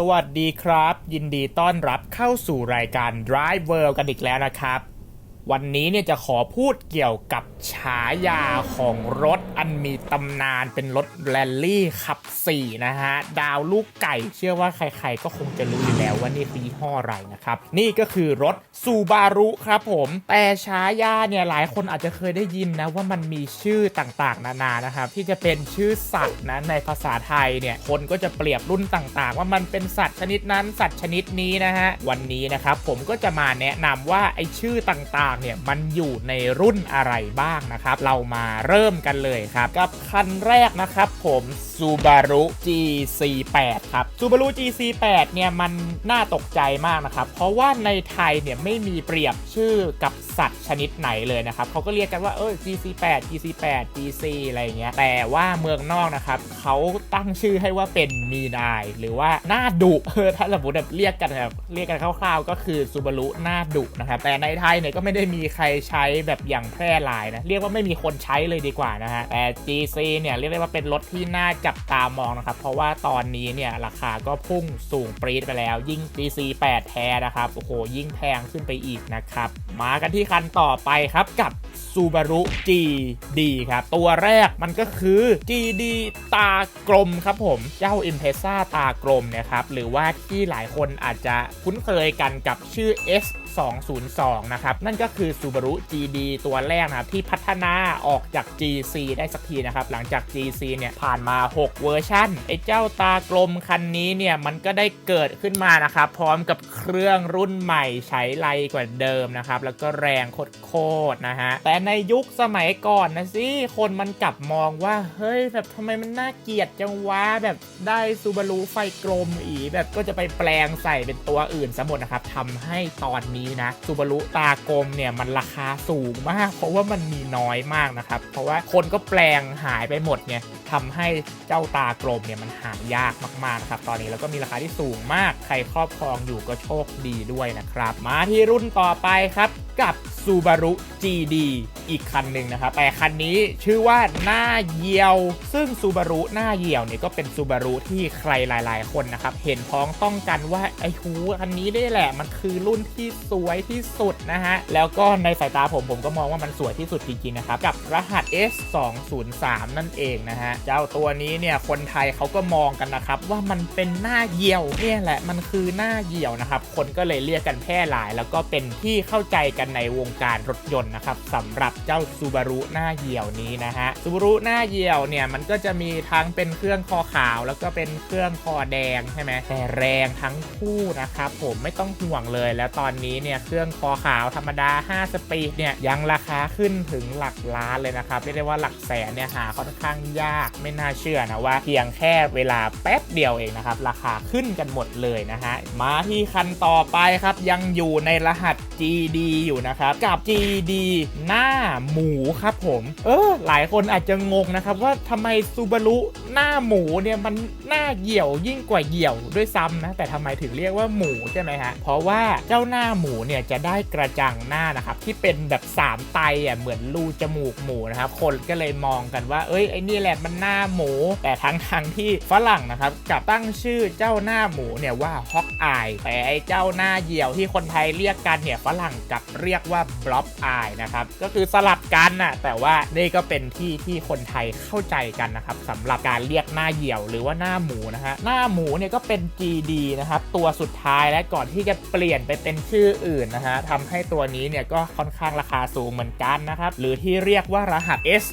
สวัสดีครับ ยินดีต้อนรับเข้าสู่รายการ Drive World กันอีกแล้วนะครับ วันนี้เนี่ยจะขอพูดเกี่ยวกับฉายาของรถ อันมีตำนานเป็นรถแรลลี่ขับ 4 นะฮะ ดาวลูกไก่เชื่อว่าใครๆ ก็คงจะรู้อยู่แล้วว่านี่คือยี่ห้ออะไรนะครับ นี่ก็คือรถซูบารุครับผม แต่ฉายาเนี่ยหลายคนอาจจะเคยได้ยินนะว่ามันมีชื่อต่างๆ นานานะครับ ที่จะเป็นชื่อสัตว์นะในภาษาไทยเนี่ย คนก็จะเปรียบรุ่นต่างๆ ว่ามันเป็นสัตว์ชนิดนั้นสัตว์ชนิดนี้นะฮะวันนี้นะครับผมก็จะมาแนะนำว่าไอชื่อต่างๆเนี่ยมันอยู่ในรุ่นอะไรบ้างนะครับเรามาเริ่มกันเลยครับกับคันแรกนะครับผม Subaru GC8 ครับ Subaru GC8 เนี่ยมันน่าตกใจมากนะครับ เพราะว่าในไทยเนี่ยไม่มีเปรียบชื่อกับสัตว์ชนิดไหนเลยนะครับเขาก็เรียกกันว่าเออ GC8 GC8 GC อะไรเงี้ยแต่ว่าเมืองนอกนะครับเขาตั้งชื่อให้ว่าเป็นมีนาย หรือว่าหน้าดุเออถ้าสมมติแบบเรียกกันแบบเรียกกันคร่าวๆ ก็คือ Subaru หน้าดุนะครับแต่ในไทยเนี่ยก็ไม่ได้มีใครใช้แบบอย่างแพร่หลายนะเรียกว่าไม่มีคนใช้เลยดีกว่านะฮะแต่ GC เนี่ยเรียกได้ว่าเป็นรถที่น่าจับตามองนะครับ เพราะว่าตอนนี้เนี่ยราคาก็พุ่งสูงปรี๊ดไปแล้ว ยิ่ง GC 8 แท้นะครับ โอ้โห ยิ่งแพงขึ้นไปอีกนะครับ มากันที่คันต่อไปครับกับ Subaru GD ครับ ตัวแรกมันก็คือ GD ตากลมครับผม เจ้า i m p r e s a ตากลมนี่ยครับ หรือว่าที่หลายคนอาจจะคุ้นเคยกันกับชื่อ S 202 นะครับ นั่นก็คือ Subaru GD ตัวแรกนะครับที่พัฒนาออกจาก GC ได้สักทีนะครับ หลังจาก GC เนี่ย ผ่านมา 6 เวอร์ชันไอ้เจ้าตากลมคันนี้เนี่ย มันก็ได้เกิดขึ้นมานะครับ พร้อมกับเครื่องรุ่นใหม่ใช้ไรกว่าเดิมนะครับแล้วก็แรงโคตรๆนะฮะ แต่ในยุคสมัยก่อนนะสิ คนมันกลับมองว่า เฮ้ย แบบทำไมมันน่าเกลียดจังวะ แบบได้ซูบารุไฟกลมอีแบบก็จะไปแปลงใส่เป็นตัวอื่นซะหมดนะครับทำให้ตอนนี้นะซูบารุตากลมเนี่ยมันราคาสูงมาก เพราะว่ามันมีน้อยมากนะครับ เพราะว่าคนก็แปลงหายไปหมดเนี่ยทำให้เจ้าตากลมเนี่ยมันหายากมากๆนะครับตอนนี้แล้วก็มีราคาที่สูงมากใครครอบครองอยู่ก็โชคดีด้วยนะครับ มาที่รุ่นต่อไปครับ กับ Subaru GD อีกคันหนึ่งนะครับ แต่คันนี้ชื่อว่าหน้าเยียว ซึ่ง Subaru หน้าเยียวเนี่ยก็เป็น Subaru ที่ใครหลาย ๆ คนนะครับ เห็นพ้องต้องกันว่าไอ้หูคันนี้ได้แหละ มันคือรุ่นที่สวยที่สุดนะฮะ แล้วก็ในสายตาผมผมก็มองว่ามันสวยที่สุดจริง ๆ นะครับ กับรหัส S 2 0 3 นั่นเองนะฮะ เจ้าตัวนี้เนี่ยคนไทยเขาก็มองกันนะครับ ว่ามันเป็นหน้าเยียวเนี่ยแหละมันคือหน้าเหี่ยวนะครับคนก็เลยเรียกกันแพร่หลาย แล้วก็เป็นที่เข้าใจกันในวงการรถยนต์นะครับสำหรับเจ้าซูบารุหน้าเหี่ยวนี้นะฮะซูบารุหน้าเหี่ยวเนี่ยมันก็จะมีทั้งเป็นเครื่องคอขาว แล้วก็เป็นเครื่องคอแดงใช่ไหมแต่แรงทั้งคู่นะครับผมไม่ต้องห่วงเลยแล้วตอนนี้เนี่ยเครื่องคอขาวธรรมดา 5 สปีดเนี่ยยังราคาขึ้นถึงหลักล้านเลยนะครับเรียกได้ว่าหลักแสนเนี่ยหาค่อนข้างยากไม่น่าเชื่อนะว่าเพียงแค่เวลาแป๊บเดียวเองนะครับราคาขึ้นกันหมดเลยนะฮะมาที่คันต่อไปครับยังอยู่ในรหัส GD อยู่นะครับกับ GD หน้าหมูครับผม เออ หลายคนอาจจะงงนะครับว่าทำไมซูบารุหน้าหมูเนี่ยมันหน้าเหี่ยวยิ่งกว่าเหี่ยวด้วยซ้ำนะ แต่ทำไมถึงเรียกว่าหมูใช่ไหมฮะ เพราะว่าเจ้าหน้าหมูเนี่ยจะได้กระจังหน้านะครับที่เป็นแบบ 3 ไตอะเหมือนรูจมูกหมูนะครับคนก็เลยมองกันว่า เอ้ยไอ้นี่แหละมันหน้าหมู แต่ทั้งทางที่ฝรั่งนะครับกับตั้งชื่อเจ้าหน้าหมูเนี่ยว่าฮอกอายแต่ไอ้เจ้าหน้าเหี่ยวที่คนไทยเรียกกันเนี่ยฝรั่งกับเรียกว่าบล็อบอายนะครับ ก็คือสลับกันน่ะแต่ว่านี่ก็เป็นที่ที่คนไทยเข้าใจกันนะครับสำหรับการเรียกหน้าเหี่ยวหรือว่าหน้าหมูนะฮะหน้าหมูเนี่ยก็เป็น GD นะครับตัวสุดท้ายและก่อนที่จะเปลี่ยนไปเป็นชื่ออื่นนะฮะทำให้ตัวนี้เนี่ยก็ค่อนข้างราคาสูงเหมือนกันนะครับหรือที่เรียกว่ารหัส S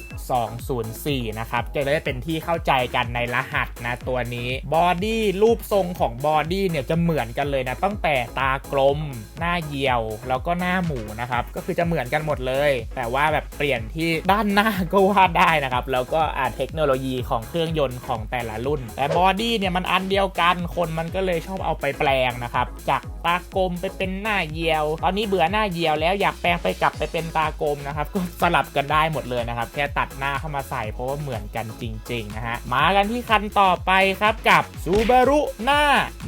204นะครับจะได้เป็นที่เข้าใจกันในรหัสนะตัวนี้บอดี้รูปทรงของบอดี้เนี่ยจะเหมือนกันเลยนะตั้งแต่ตากลม หน้าเหี่ยว แล้วก็หน้าหมูนะครับก็คือจะเหมือนกันหมดเลย แต่ว่าแบบเปลี่ยนที่ด้านหน้าก็ว่าได้นะครับ แล้วก็อาเทคโนโลยีของเครื่องยนต์ของแต่ละรุ่น แต่บอดี้เนี่ยมันอันเดียวกันคนมันก็เลยชอบเอาไปแปลงนะครับ จากตากลมไปเป็นหน้าเยียว ตอนนี้เบื่อหน้าเยียวแล้วอยากแปลงไปกลับไปเป็นตากลมนะครับ ก็สลับกันได้หมดเลยนะครับ แค่ตัดหน้าเข้ามาใส่เพราะว่าเหมือนกันจริง ๆ นะฮะ มากันที่คันต่อไปครับกับซูบารุหน้า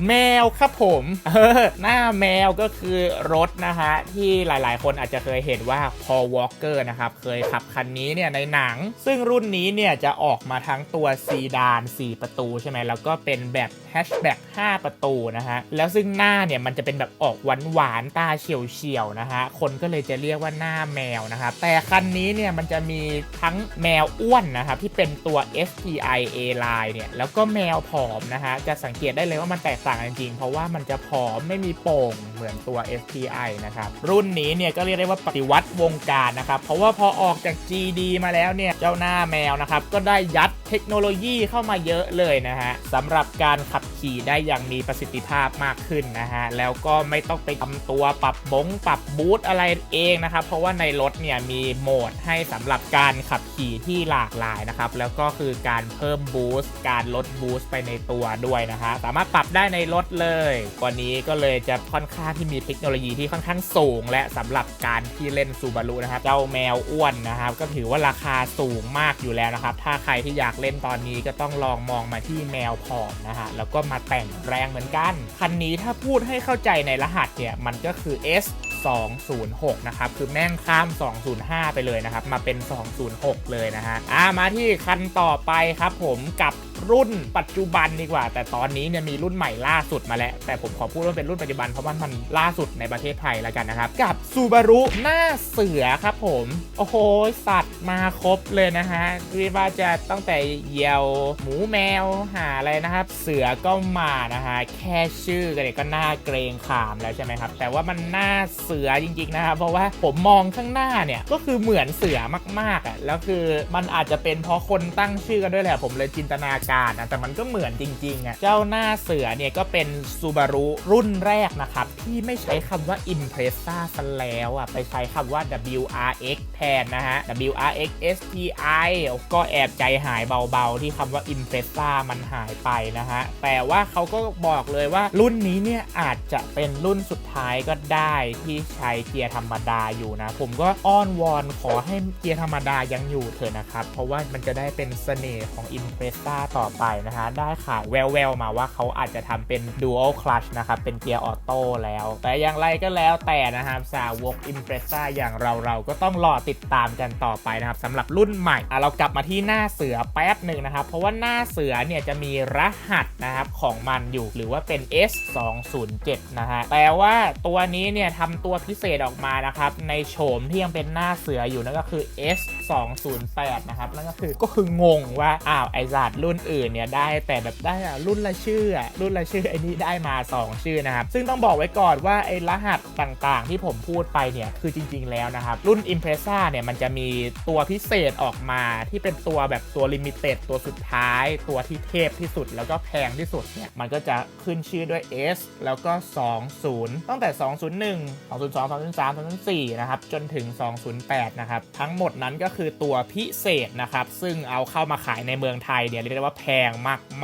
แมวครับผมเออหน้าแมวก็คือรถนะฮะที่หลายๆ คนอาจจะเคยเห็นว่า Paul Walker นะครับเคยขับคันนี้เนี่ยในหนัง ซึ่งรุ่นนี้เนี่ยจะออกมาทั้งตัวซีดาน 4 ประตูใช่ไหมแล้วก็เป็นแบบแฮชแบ็ก5ประตูนะฮะแล้วซึ่งหน้าเนี่ยมันจะเป็นแบบออกหวานหวานตาเฉียวเฉียวนะฮะคนก็เลยจะเรียกว่าหน้าแมวนะครับแต่คันนี้เนี่ยมันจะมีทั้งแมวอ้วนนะครับที่เป็นตัว STI A line เนี่ยแล้วก็แมวผอมนะฮะจะสังเกตได้เลยว่ามันแตกต่างกันจริงเพราะว่ามันจะผอมไม่มีโป่งเหมือนตัว STI นะครับรุ่นนี้เนี่ยก็เรียกได้ว่าปฏิวัติวงการนะครับเพราะว่าพอออกจาก GD มาแล้วเนี่ยเจ้าหน้าแมวนะครับก็ได้ยัดเทคโนโลยีเข้ามาเยอะเลยนะฮะสำหรับการขับขี่ได้อย่างมีประสิทธิภาพมากขึ้นนะฮะแล้วก็ไม่ต้องไปทำตัวปรับบงปรับบูทอะไรเองนะครับ เพราะว่าในรถเนี่ยมีโหมดให้สำหรับการขับขี่ที่หลากหลายนะครับ แล้วก็คือการเพิ่มบูสต์การลดบูสต์ไปในตัวด้วยนะฮะสามารถปรับได้ในรถเลยกว่านี้ก็เลยจะค่อนข้างที่มีเทคโนโลยีที่ค่อนข้างสูง และสำหรับการที่เล่นซูบารุนะครับเจ้าแมวอ้วนนะครับ ก็ถือว่าราคาสูงมากอยู่แล้วนะครับ ถ้าใครที่อยากเล่นตอนนี้ก็ต้องลองมองมาที่แมวผอมนะฮะแล้วก็มาแต่งแรงเหมือนกันคันนี้ถ้าพูดให้เข้าใจในรหัสเนี่ยมันก็คือ S 206 นะครับ คือแม่งข้าม 205 ไปเลยนะครับ มาเป็น 206 เลยนะฮะ อ่า มาที่คันต่อไปครับผมกับรุ่นปัจจุบันดีกว่า แต่ตอนนี้เนี่ยมีรุ่นใหม่ล่าสุดมาแล้ว แต่ผมขอพูดว่าเป็นรุ่นปัจจุบันเพราะว่ามันล่าสุดในประเทศไทยแล้วกันนะครับ กับซูบารุหน้าเสือครับผม โอ้โห สัตว์มาครบเลยนะฮะเรียกว่าจะตั้งแต่เหยี่ยวหมูแมวหาอะไรนะครับ เสือก็มานะฮะแค่ชื่อกันเนี่ยก็น่าเกรงขามแล้วใช่ไหมครับ แต่ว่ามันหน้าเสือจริงๆนะครับเพราะว่าผมมองข้างหน้าเนี่ยก็คือเหมือนเสือมากๆอะแล้วคือมันอาจจะเป็นเพราะคนตั้งชื่อกันด้วยแหละผมเลยจินตนาการนะแต่มันก็เหมือนจริงๆอะเจ้าหน้าเสือเนี่ยก็เป็นซูบารุรุ่นแรกนะครับ ที่ไม่ใช้คำว่า Impreza ซะแล้วอะไปใช้คำว่า WRX แทนนะฮะ WRX STI ก็แอบใจหายเบาๆ ที่คำว่า Impreza มันหายไปนะฮะ แต่ว่าเขาก็บอกเลยว่ารุ่นนี้เนี่ยอาจจะเป็นรุ่นสุดท้ายก็ได้ที่ใช้เกียร์ธรรมดาอยู่นะ ผมก็อ้อนวอนขอให้เกียร์ธรรมดายังอยู่เถอะนะครับ เพราะว่ามันจะได้เป็นเสน่ห์ของ Impreza ตอไปนะฮะ ได้ข่าวแววๆมาว่าเขาอาจจะทำเป็น Dual Clutch นะครับ เป็นเกียร์ออโต้แล้ว แต่อย่างไรก็แล้วแต่นะครับ สาวก Impreza อย่างเราเราก็ต้องรอติดตามกันต่อไปนะครับสำหรับรุ่นใหม่อะเรากลับมาที่หน้าเสือแป๊บหนึ่งนะครับ เพราะว่าหน้าเสือเนี่ยจะมีรหัสนะครับของมันอยู่หรือว่าเป็น S 2 0 7 นะฮะแต่ว่าตัวนี้เนี่ยทำตัวพิเศษออกมานะครับ ในโฉมที่ยังเป็นหน้าเสืออยู่นั่นก็คือ S 2 0 8 นะครับนั่นก็คือก็คืองงว่าอ้าวไอศาสตร์รุ่นอื่นเนี่ยได้แต่แบบได้อะรุ่นละชื่ออะรุ่นละชื่อไอ้นี่ได้มา 2 ชื่อนะครับ ซึ่งต้องบอกไว้ก่อนว่าไอ้รหัสต่างๆ ที่ผมพูดไปเนี่ยคือจริง ๆ แล้วนะครับ รุ่น Impreza เนี่ยมันจะมีตัวพิเศษออกมาที่เป็นตัวแบบตัวลิมิเต็ดตัวสุดท้าย ตัวที่เทพที่สุด แล้วก็แพงที่สุดเนี่ยมันก็จะขึ้นชื่อด้วย S แล้วก็ 20 ตั้งแต่ 201 202 203 204นะครับจนถึง 208นะครับทั้งหมดนั้นก็คือตัวพิเศษนะครับซึ่งเอาเข้ามาขายในเมืองไทยเนี่ยเรียกได้ว่าแพง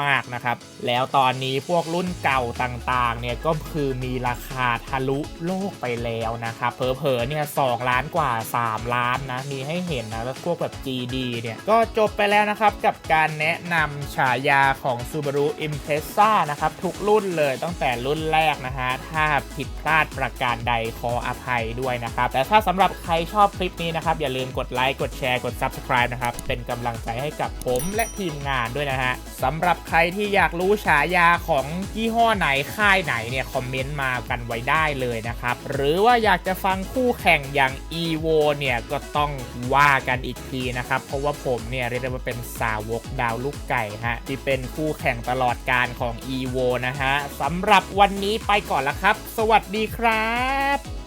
มากๆนะครับ แล้วตอนนี้พวกรุ่นเก่าต่างๆ เนี่ยก็คือมีราคาทะลุโลกไปแล้วนะครับเผลอๆเนี่ย2ล้านกว่า 3 ล้านนะ มีให้เห็นนะแล้วพวกแบบ GD เนี่ย ก็จบไปแล้วนะครับกับการแนะนำฉายาของ Subaru Impreza นะครับ ทุกรุ่นเลยตั้งแต่รุ่นแรกนะฮะ ถ้าผิดพลาดประการใดขออภัยด้วยนะครับ แต่ถ้าสำหรับใครชอบคลิปนี้นะครับ อย่าลืมกดไลค์กดแชร์กด Subscribe นะครับ เป็นกำลังใจให้กับผมและทีมงานด้วยนะฮะสำหรับใครที่อยากรู้ฉายาของยี่ห้อไหนค่ายไหนเนี่ยคอมเมนต์มากันไว้ได้เลยนะครับ หรือว่าอยากจะฟังคู่แข่งอย่าง EVO เนี่ยก็ต้องว่ากันอีกทีนะครับ เพราะว่าผมเนี่ยเรียกได้ว่าเป็นสาวกดาวลูกไก่ฮะที่เป็นคู่แข่งตลอดการของ EVO นะฮะสำหรับวันนี้ไปก่อนละครับ สวัสดีครับ